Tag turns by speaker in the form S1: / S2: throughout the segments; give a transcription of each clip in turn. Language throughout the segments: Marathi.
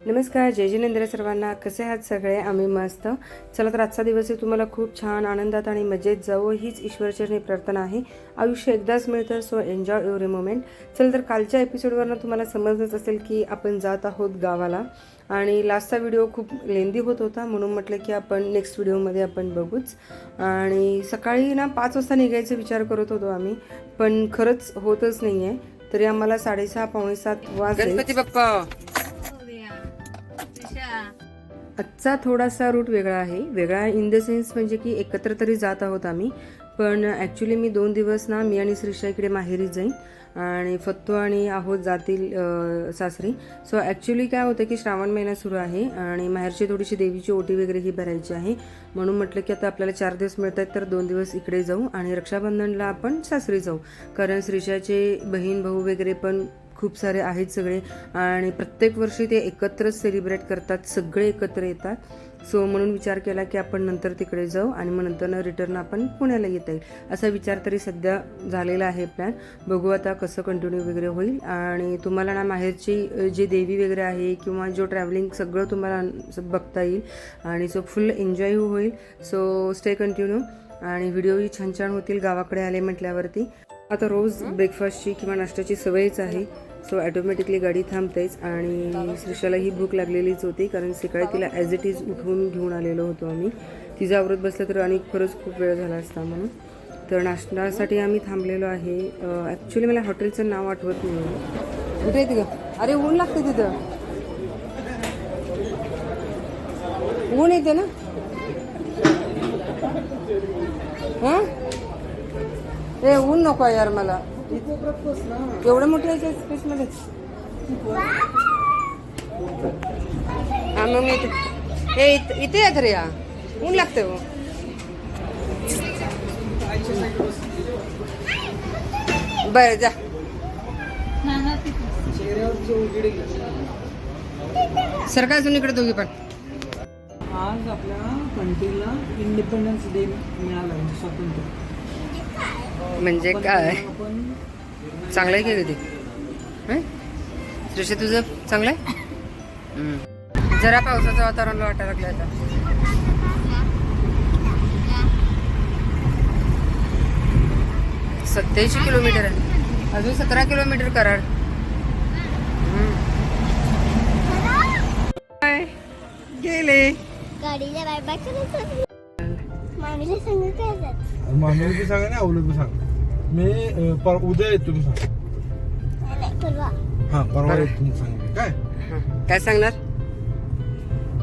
S1: नमस्कार जय जिनेंद्र सर्वांना. कसे आहात सगळे? आम्ही मस्त. चला तर आजचा दिवस आहे तुम्हाला खूप छान आनंदात आणि मजेत जावं. हीच ईश्वरचरणी प्रार्थना आहे. आयुष्य एकदाच मिळतं सो एन्जॉय एव्हरी मोमेंट चल तर कालच्या एपिसोडवरनं तुम्हाला समजलंच असेल की आपण जात आहोत गावाला. आणि लास्टचा व्हिडिओ खूप लेंदी होत होता म्हणून म्हटलं की आपण नेक्स्ट व्हिडिओमध्ये आपण बघूच. आणि सकाळी ना पाच वाजता निघायचा विचार करत होतो आम्ही पण खरंच होतच नाही आहे तरी आम्हाला साडेसहा पावणे सात वाजले बाप्पा! आजचा थोडासा रूट वेगळा आहे. वेगळा इन द सेन्स म्हणजे की एकत्र तरी जात आहोत आम्ही. पण ॲक्च्युली मी दोन दिवस ना मी आणि श्रीषा इकडे माहेरी जाईन. आणि फत्तू आणि आहोत जातील सासरी. सो ॲक्च्युली काय होतं की श्रावण महिना सुरू आहे आणि माहेरची थोडीशी देवीची ओटी वगैरे ही भरायची आहे. म्हणून म्हटलं की आता आपल्याला चार दिवस मिळत आहेत तर दोन दिवस इकडे जाऊ आणि रक्षाबंधनला आपण सासरी जाऊ. कारण श्रीषाचे बहीण भाऊ वगैरे पण खूप सारे आहेत सगळे. आणि प्रत्येक वर्षी ते एकत्रच सेलिब्रेट करतात सगळे एकत्र येतात. सो म्हणून विचार केला की आपण नंतर तिकडे जाऊ आणि मग नंतर रिटर्न आपण पुण्याला येता येईल. असा विचार तरी सध्या झालेला आहे प्लॅन बघू आता कसं कंटिन्यू वगैरे होईल. आणि तुम्हाला ना माहेरची जी देवी वगैरे आहे किंवा जो ट्रॅव्हलिंग सगळं तुम्हाला बघता येईल. आणि सो फुल एन्जॉय होईल. सो स्टे कंटिन्यू आणि व्हिडिओही छान छान होतील. गावाकडे आले म्हटल्यावरती. आता रोज ब्रेकफास्टची किंवा नाश्त्याची सवयच आहे. सो ॲटोमॅटिकली गाडी थांबतेच आणि श्रीषाला ही भूक लागलेलीच होती कारण सकाळी तिला ॲज इट इज उठवून घेऊन आलेलो होतो आम्ही. तिचा आवरत बसलं तर आणि खरंच खूप वेळ झाला असता म्हणून. तर नाश्त्यासाठी आम्ही थांबलेलो आहे. ॲक्च्युली मला हॉटेलचं नाव आठवत नाही कुठे येते का अरे ऊन लागते तिथं. ऊन येते ना? हां? ए ऊन नको यार मला. एवढं मोठं यायचं स्पेस मध्ये? हा मग मी हे इथे या रे या. ऊन लागते हो बरं जा. सरकार अजून इकडे दोघी पण.
S2: आज आपल्या कंट्रीला इंडिपेंडन्स डे मिळाला म्हणजे स्वातंत्र्य.
S1: म्हणजे काय? चांगलं आहे का कधी तुझं चांगलं आहे. जरा पावसाचं वातावरण वाटायला लागलं आता. सत्याऐंशी किलोमीटर आहे. अजून सतरा किलोमीटर कराड. काय? गेले.
S3: गाडीला बाय बाय करायचं मामीला सांग काय जात
S4: मामीला बी सांगा ना आवलं बी सांग. मी अं, पर उद्या येतो तुम्ही सांग.
S3: नाही परवा.
S4: हा परवा येतो तुम्ही सांग. काय?
S1: हं. काय सांगणार?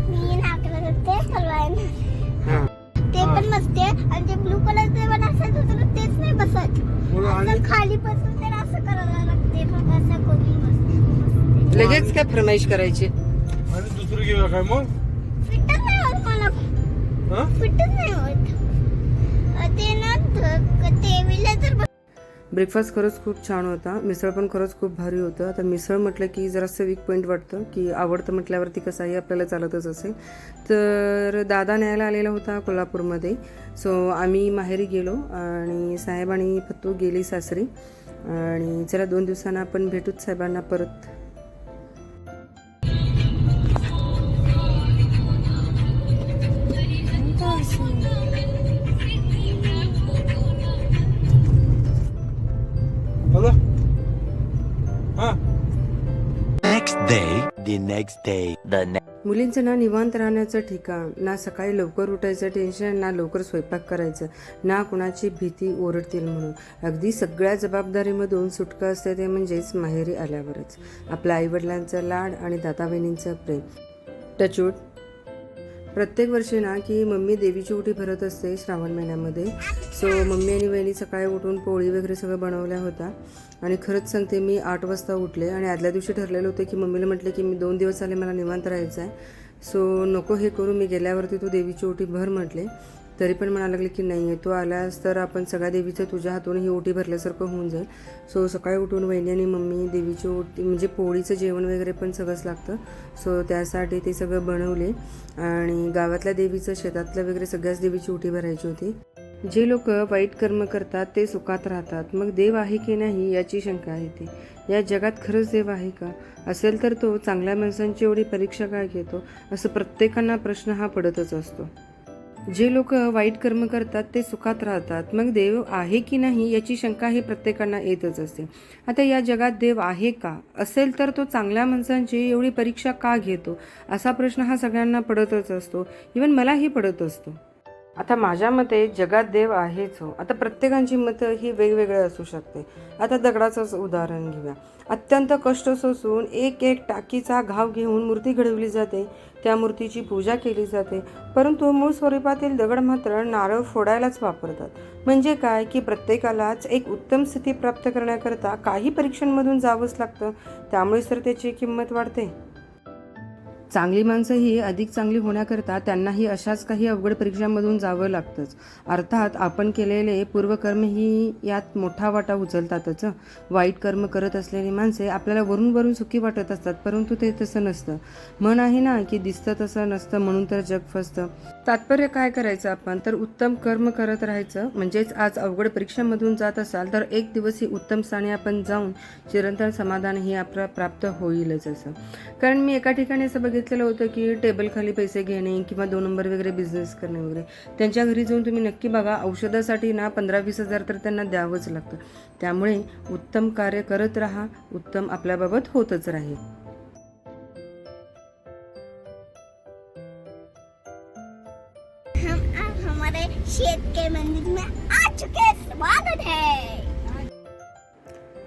S3: मी नाकला जाते परवा येणार
S1: हां.
S3: ते पण मस्त आहे आणि ते ब्लू कलरचे पण असायचं होतं ना, तेच नाही बसत.
S4: बोला आणि?
S3: असं खाली बसून तर असं करायला लागते मग असं बसते
S1: लगेच काय फरमाईश करायची?
S4: आणि दुसरं घेऊया काय मग?
S3: फिटच नाही होत मला.
S4: हा?
S3: फिटच नाही होत. ते ना
S1: ब्रेकफास्ट खरंच खूप छान होता. मिसळ पण खरंच खूप भारी होतं. आता मिसळ म्हटलं की जरासं वीक पॉईंट वाटतं की आवडतं म्हटल्यावरती कसंही आपल्याला चालतच असेल. तर दादा न्यायला आलेला होता कोल्हापूरमध्ये. सो आम्ही माहेरी गेलो आणि साहेब आणि फत्तू गेली सासरी. आणि चला दोन दिवसांना आपण भेटूच साहेबांना परत.
S5: The next day, the ne
S1: मुलींचं ना निवांत राहण्याचं ठिकाण ना सकाळी लवकर उठायचं टेन्शन ना लवकर स्वयंपाक करायचं ना कुणाची भीती ओरडतील म्हणून. अगदी सगळ्या जबाबदारीमधून सुटका असते ते म्हणजेच माहेरी आल्यावरच. आपल्या आईवडिलांचं लाड आणि दादा बहिणींचं प्रेम. टचूट. प्रत्येक वर्षी ना की मम्मी देवीची उठी भरत असते श्रावण महिन्यामध्ये. सो मम्मी आणि वहिनी सकाळी उठून पोळी वगैरे सगळं बनवल्या होत्या. आणि खरंच सांगते मी आठ वाजता उठले आणि आदल्या दिवशी ठरलेलं होतं की मम्मीला म्हटलं की मी दोन दिवस आले मला निवांत राहायचं आहे सो नको हे करू मी गेल्यावरती तू देवीची ओटी भर म्हटले. तरी पण म्हणायला लागले की नाही आहे तू आलास तर आपण सगळ्या देवीचं तुझ्या हातून ही ओटी भरल्यासारखं होऊन जाईल. सो सकाळी उठून वहिनी आणि मम्मी देवीची ओटी म्हणजे पोळीचं जेवण वगैरे पण सगळंच लागतं. सो त्यासाठी ते सगळं बनवले आणि गावातल्या देवीचं शेतातलं वगैरे सगळ्याच देवीची ओटी भरायची होती. जे लोक वाईट कर्म करतात ते सुखात राहतात. मग देव आहे की नाही याची शंका येते. या जगात खरंच देव आहे का? असेल तर तो चांगल्या माणसांची एवढी परीक्षा काय घेतो? असं प्रत्येकांना प्रश्न हा पडतच असतो. जे लोक वाईट कर्म करतात ते सुखात राहतात. मग देव आहे की नाही याची शंका ही प्रत्येकांना येतच असते. आता या जगात देव आहे का? असेल तर तो चांगल्या माणसांची एवढी परीक्षा का घेतो? असा प्रश्न हा सगळ्यांना पडतच असतो. इवन मलाही पडत असतो. आता माझ्या मते जगात देव आहेच हो. आता प्रत्येकांची मतं ही वेगवेगळे असू शकते. आता दगडाचंच उदाहरण घेऊया. अत्यंत कष्ट सोसून एक एक टाकीचा घाव घेऊन मूर्ती घडवली जाते. त्या मूर्तीची पूजा केली जाते. परंतु मूळ स्वरूपातील दगड मात्र नारळ फोडायलाच वापरतात. म्हणजे काय? की प्रत्येकालाच एक उत्तम स्थिती प्राप्त करण्याकरता काही परीक्षांमधून जावंच लागतं. त्यामुळेच तर त्याची किंमत वाढते. चांगली माणसं ही अधिक चांगली होण्याकरता त्यांनाही अशाच काही अवघड परीक्षांमधून जावं लागतंच. अर्थात आपण केलेले पूर्वकर्म ही यात मोठा वाटा उचलतातच. वाईट कर्म करत असलेली माणसे आपल्याला वरून वरून सुखी वाटत असतात परंतु ते तसं नसतं. मन आहे ना की दिसतं तसं नसतं म्हणून तर जग फसतं. तात्पर्य काय करायचं आपण? तर उत्तम कर्म करत राहायचं म्हणजेच आज अवघड परीक्षांमधून जात असाल तर एक दिवस ही उत्तम स्थानी आपण जाऊन चिरंतन समाधान ही आपलं प्राप्त होईलच असं. कारण मी एका ठिकाणी असं बघितलेलं होतं की टेबलखाली पैसे घेणे किंवा दोन नंबर वगैरे बिझनेस करणे वगैरे त्यांच्या घरी जाऊन तुम्ही नक्की बघा औषधासाठी ना पंधरा वीस हजार तर त्यांना द्यावंच लागतं. त्यामुळे उत्तम कार्य करत राहा उत्तम आपल्याबाबत होतच राहील.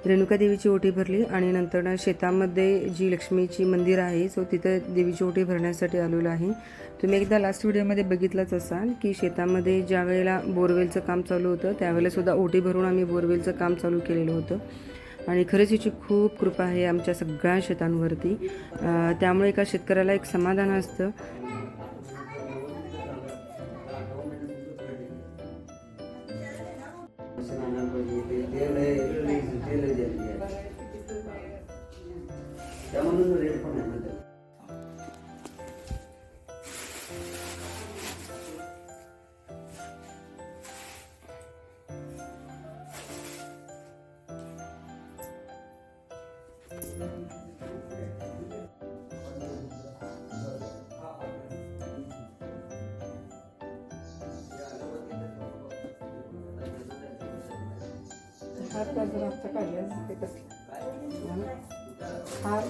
S1: रेणुका देवीची ओटी भरली आणि नंतर शेतामध्ये जी लक्ष्मीची मंदिर आहे सो तिथं देवीची ओटी भरण्यासाठी आलेलो आहे. तुम्ही एकदा लास्ट व्हिडिओमध्ये बघितलंच असाल की शेतामध्ये ज्या वेळेला बोरवेलचं काम चालू होतं त्यावेळेलासुद्धा ओटी भरून आम्ही बोरवेलचं काम चालू केलेलं होतं. आणि खरंच हिची खूप कृपा आहे आमच्या सगळ्या शेतांवरती. त्यामुळे एका शेतकऱ्याला एक समाधान असतं. हार गाजर आमचा काढला ते कसला?
S6: हार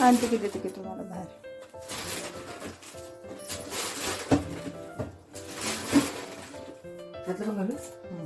S6: आणते किती देते की तुम्हाला बाहेर.
S1: घातलं बघा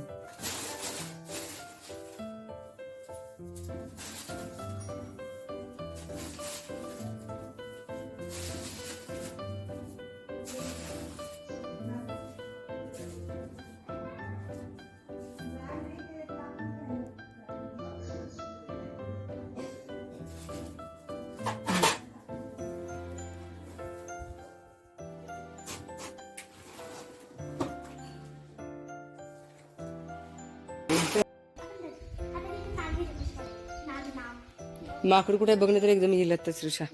S1: माकड कुठे बघणं तर एकदम येईल आता श्रीषा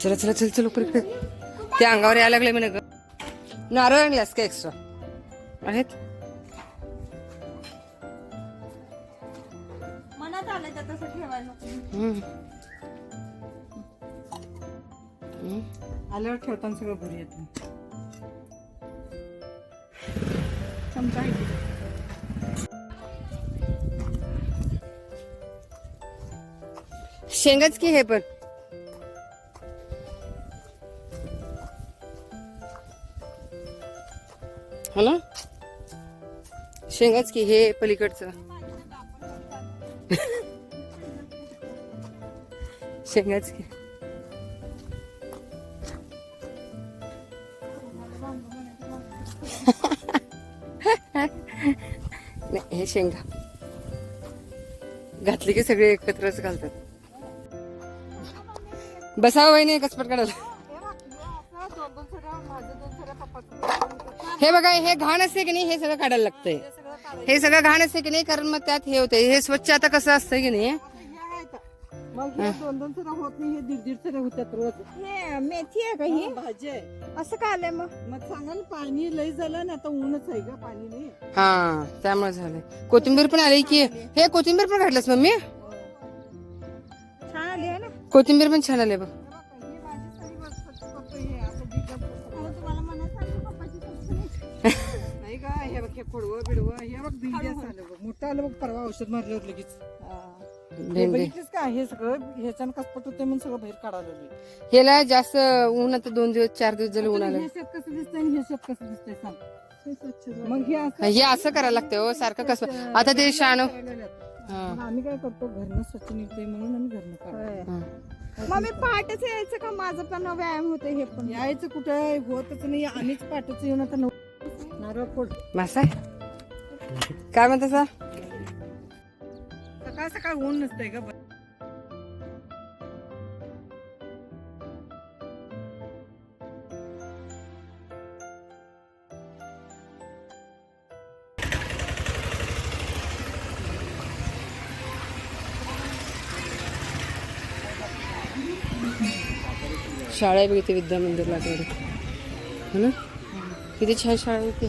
S1: चला चला चल चल लवकर त्या अंगावर यायला लागले मी ग. नारळ आणलास का एक्स्ट्रा आहेत.
S6: मनात आलं तर तसं ठेवायला
S1: हम्म. हम्म.
S2: आल्यावर ठेवताना सगळं भरी येतं
S6: चमचा
S1: शेंगाच की हे पण? हो ना? शेंगाच की हे पलीकडचं. शेंगाच की. नाही हे शेंगा. घातली की सगळे एकत्रच घालतात. बसावं वहिनी कसपट काढायला. हे बघा हे घाण असते की नाही हे सगळं काढायला लागतंय. हे सगळं घाण असते की नाही कारण मग त्यात हे होते हे स्वच्छ आता कसं असतं की नाही?
S2: मग हे दोन दोन सर होत नाही हे दीड दीड सर होत्यात रोज.
S6: हे मेथी आहे का ही?
S2: भाजी आहे.
S6: असं का आलंय मग?
S2: मग सांगा ना पाणी लई झालं ना आता ऊनच आहे का पाणी नाही
S1: हा त्यामुळे झालंय. कोथिंबीर पण आली की हे कोथिंबीर पण काढलंस मम्मी?
S6: छान आली आहे ना?
S1: कोथिंबीर पण छान आले बघ.
S2: ही हे
S6: नाही.
S2: का? हे बघ हे खोडवं बिडवं हे बघ बिंडी आलं बघ. मोठं आलं बघ परवा औषध मारल्यावर लगेच.
S1: भेंडी.
S2: बघितलीस का? हे सगळं ह्याच्यानं कसपट होते म्हणून सगळं बाहेर काढायला
S1: ह्याला जास्त ऊन आता दोन दिवस चार दिवस झाले ऊन आलं.
S2: हे शेत कसं दिसतंय? आणि हे शेत कसं दिसतंय सांग.
S6: हे स्वच्छ
S2: मग हे असं
S1: हे असं करायला लागतं हो सारखं कसं आता ते शाण
S2: मग आम्ही काय करतो घरनं स्वच्छ निघतोय म्हणून आम्ही घरनं काढतो.
S1: हा.
S6: मग मी पहाटेच यायचं का? माझं पण व्यायाम होते हे पण.
S2: यायचं कुठं? होतच नाही. आम्हीच पाठच येऊन आता नऊ- नारळ फोड.
S1: मासा काय म्हणता सर?
S2: सकाळ सकाळ ऊन नसतंय का
S1: शाळा आहे बघ इथे विद्या मंदिरला वगैरे हो ना? किती छान शाळा आहे इथे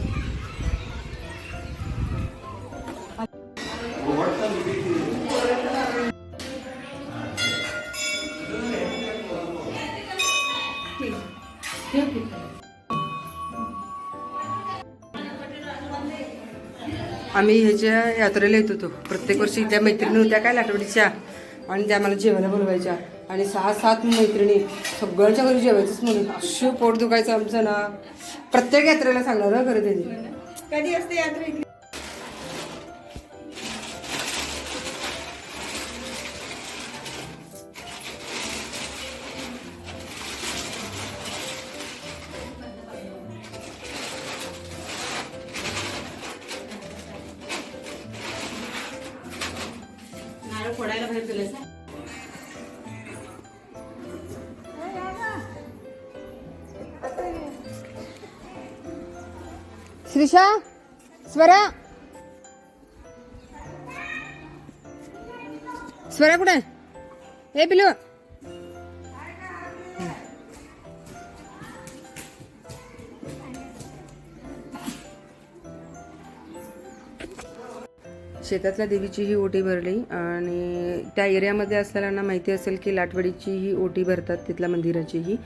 S1: आम्ही ह्याच्या यात्रेला येत होतो प्रत्येक वर्षी त्या मैत्रिणी होत्या काय लाटवडीच्या आणि त्या मला जेवायला बोलवायच्या. आणि सहा सात मैत्रिणी सगळ्यांच्या घरी जेवायचंच म्हणून. अशी पोट दुखायचं आमचं ना. प्रत्येक यात्रेला सांगणार खरं त्यांनी.
S6: कधी असते यात्रे इकडे?
S1: श्रीषा स्वरा स्वरा कुठे आहे? शेतातल्या देवीची ही ओटी भरली आणि त्या एरियामध्ये असलेल्यांना माहिती असेल की लाटवडीची ही ओटी भरतात तिथल्या मंदिराचीही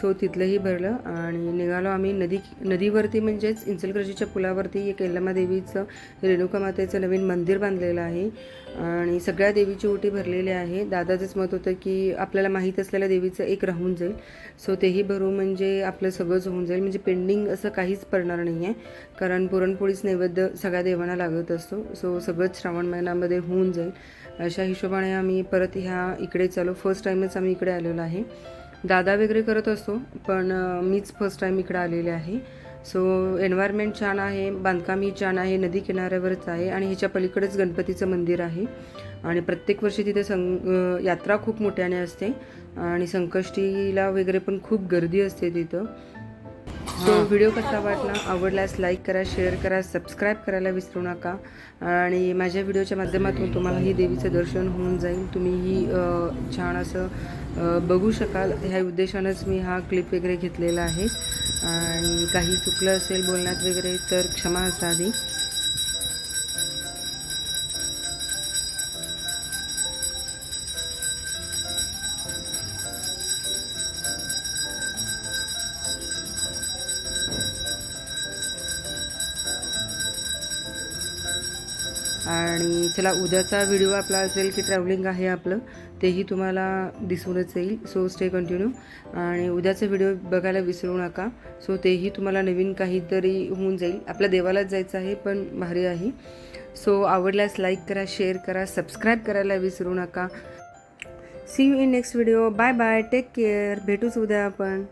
S1: सो तिथलंही भरलं आणि निघालो आम्ही. नदी नदीवरती म्हणजेच इंचलकरजीच्या पुलावरती एक यल्लमा देवीचं रेणुका मातेचं नवीन मंदिर बांधलेलं आहे. आणि सगळ्या देवीची ओटी भरलेली आहे. दादाचंच मत होतं की आपल्याला माहीत असलेल्या देवीचं एक राहून जाईल. सो तेही भरू म्हणजे आपलं सगळंच होऊन जाईल. म्हणजे पेंडिंग असं काहीच पडणार नाही आहे कारण पुरणपोळीच नैवेद्य सगळ्या देवांना लागत असतो. सो सगळंच श्रावण महिन्यामध्ये होऊन जाईल. अशा हिशोबाने आम्ही परत ह्या इकडे चालू. फर्स्ट टाईमच आम्ही इकडे आलेलो आहे. दादा वगैरे करत असतो पण मीच फर्स्ट टाईम इकडे आलेले आहे. सो एन्व्हायरमेंट छान आहे बांधकामही छान आहे नदी किनाऱ्यावरच आहे आणि ह्याच्या पलीकडेच गणपतीचं मंदिर आहे. आणि प्रत्येक वर्षी तिथे सं यात्रा खूप मोठ्याने असते. आणि संकष्टीला वगैरे पण खूप गर्दी असते तिथं. सो व्हिडिओ कसा वाटला? आवडल्यास लाईक करा शेअर करा सबस्क्राईब करायला विसरू नका. आणि माझ्या व्हिडिओच्या माध्यमातून तुम्हाला ही देवीचं दर्शन होऊन जाईल. तुम्हीही ही छान असं बघू शकाल. ह्या उद्देशानंच मी हा क्लिप वगैरे घेतलेला आहे. आणि काही चुकलं असेल बोलण्यात वगैरे तर क्षमा असावी. चला उद्याचा व्हिडिओ आपला असेल की ट्रॅव्हलिंग आहे आपलं तेही तुम्हाला दिसूनच येईल. सो स्टे कंटिन्यू आणि उद्याचा व्हिडिओ बघायला विसरू नका. सो तेही तुम्हाला नवीन काहीतरी होऊन जाईल. आपल्या देवालाच जायचं आहे पण भारी आहे. सो आवडल्यास लाईक करा शेअर करा सबस्क्राईब करायला विसरू नका. See you in next video bye bye take care भेटूच उद्या आपण.